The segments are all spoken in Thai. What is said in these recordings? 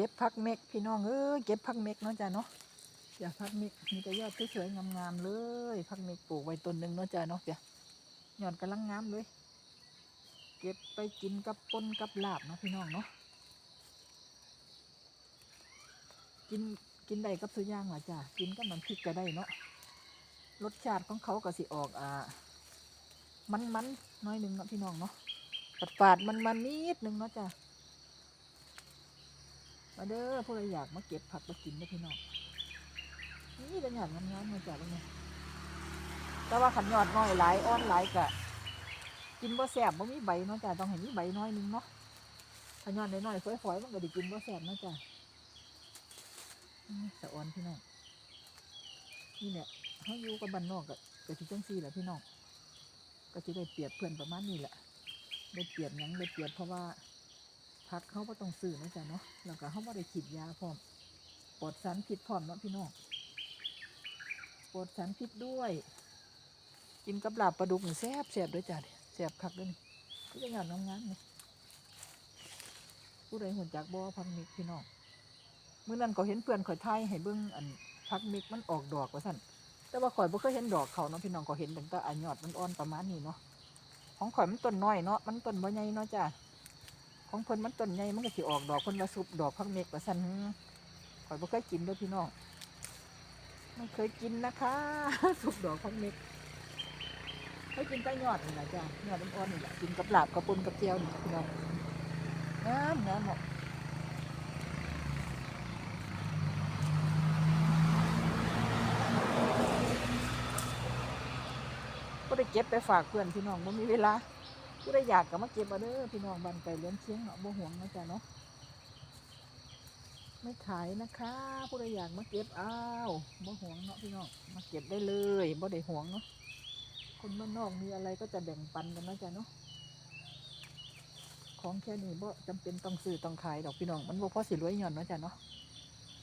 เก็บพักเม็กพี่น้องเอ้ยเก็บพักเม็กเนาะจ้ะเนาะอย่าพักเม็กมีแต่ยอดสวยๆงามๆเลยพักเม็กปลูกไว้ต้นหนึ่งเนาะจ้ะเนาะเปียยอดกำลังงามเลย เก็บไปกินกับปนกับลาบเนาะพี่น้องเนาะกินกินได้กับสุอย่างล่ะจ้ะกินกับน้ำพริกก็ได้เนาะรสชาติของเขาก็สิออกอ่ามันๆน้อยหนึ่งเนาะพี่น้องเนาะฝาดฝาดมันๆนิดหนึ่งเนาะจ้ะ มาเด้อพวกเราอยากมาเก็บผักมากินเด้อพี่น้องนี่เป็นอย่างงามๆมาจ้ะเป็นไงแต่ว่าขันยอดน้อยหลายอ้อนหลายกะกินบ่แซ่บบ่มีใบเนาะจ้ะต้องให้มีใบน้อยหนึงเนาะขันยอดน้อยๆฝอยๆมันก็ได้กินบ่แซ่บเนาะจ้ะสะอ่อนพี่น้องนี่แหละเขาอยู่กับบ้านนอกก็ก็สิจังซี่แหละพี่น้องก็จะได้เปรียบเพื่อนประมาณนี้แหละได้เปรียบยังได้เปรียบเพราะว่า พักเขาก็ต้องซื้อนะจ๊ะเนาะแล้วก็เขาไม่ได้ฉีดยาพร้อมปลอดสารพิษพร้อมเนาะพี่น้องปลอดสารพิษด้วย กินกับลาบปลาดุกนี่แซ่บแซ่บด้วยจ้ะแซ่บคักด้วยนี่ก็จะงานงามๆนี่ผู้ใดหุ่นจากบ่อพักมิกพี่น้องเมื่อนั้นก็เห็นเพื่อนข่อยไทยให้เบิ่งอันพักมิกมันออกดอกว่าสั่นแต่ว่าข่อยบ่เคยเห็นดอกเขาเนาะพี่น้องก็เห็นตั้งแต่อันยอดมันอ่อนประมาณนี้เนาะของข่อยมันต้นน้อยเนาะมันต้นบ่ใหญ่เนาะจ้ะ ของเพิ่นมันต้นใหญ่มันก็สิออกดอกเพิ่นว่าซุปดอกพักเมกว่าซั่นหือข่อยบ่เคยกินเด้อพี่น้องไม่เคยกินนะคะซุปดอกพักเมกเคยกินแต่ยอดนี่ล่ะจ้ะยอดมันอ่อนนี่แหละกินกับลาบกับปุนกับเจียวนี่พี่น้องงามงามหมาะก็ได้เก็บไปฝากเพื่อนพี่น้องบ่มีเวลา ผู้ใดอยากก็มาเก็บมาเด้อพี่น้องบันไก่เลี้ยงเชียงเนาะบ่ห่วงนะจ๊ะเนาะไม่ขายนะคะ ผู้ใดอยากมาเก็บอ้าวบ่ห่วงเนาะพี่น้องมาเก็บได้เลยบ่ได้ห่วงเนาะคนบ้านนอกมีอะไรก็จะแบ่งปันกันนะจ๊ะเนาะของแค่นี้บ่จำเป็นต้องซื้อต้องขายดอกพี่น้องมันบ่พอสิรวยหย่อนเนาะจ๊ะเนาะ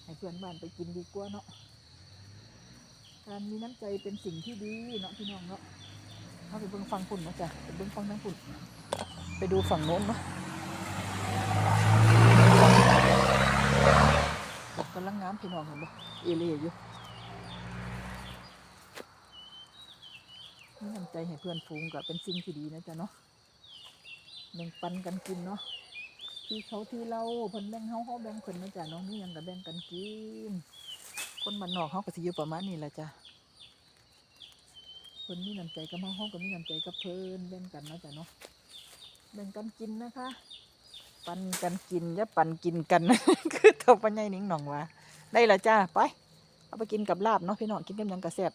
ให้เพื่อนบ้านไปกินดีกว่าเนาะการมีน้ำใจเป็นสิ่งที่ดีเนาะพี่น้องเนาะาไปเบิ้งฟังฝุ่นนะจ๊ะไปเบิ้งฟังทั้งฝุ่นไปดูฝั่งโน้นเนาะดอกกำลังงามพี่น้องเห็นปะเอเล่อยู่นี่น้ำใจให้เพื่อนฝูงก็เป็นสิ่งที่ดีนะจ๊ะเนาะแบ่งปันกันกินเนาะที่เขาที่เราเพิ่นแบ่งเฮาเฮาแบ่งเพิ่นนะจ๊ะเน้องนี่ยังก็แบ่งกันกิน คนบ้านนอกเขาก็สิอยู่ประมาณนี้แหละจ้ะ เพิ่นมีน้ำใจกับเฮาเฮาก็มีน้ำใจกับเพิ่นแบ่งกันเนาะจ้ะเนาะแบ่งกันกินนะคะ ปันกันกินอย่าปันกินกัน คือเท่าปัญญาหนิงหน่องว่าได้ละจ้าไปเอาไปกินกับลาบเนาะพี่น้องกินกับหยังกระแซ่บ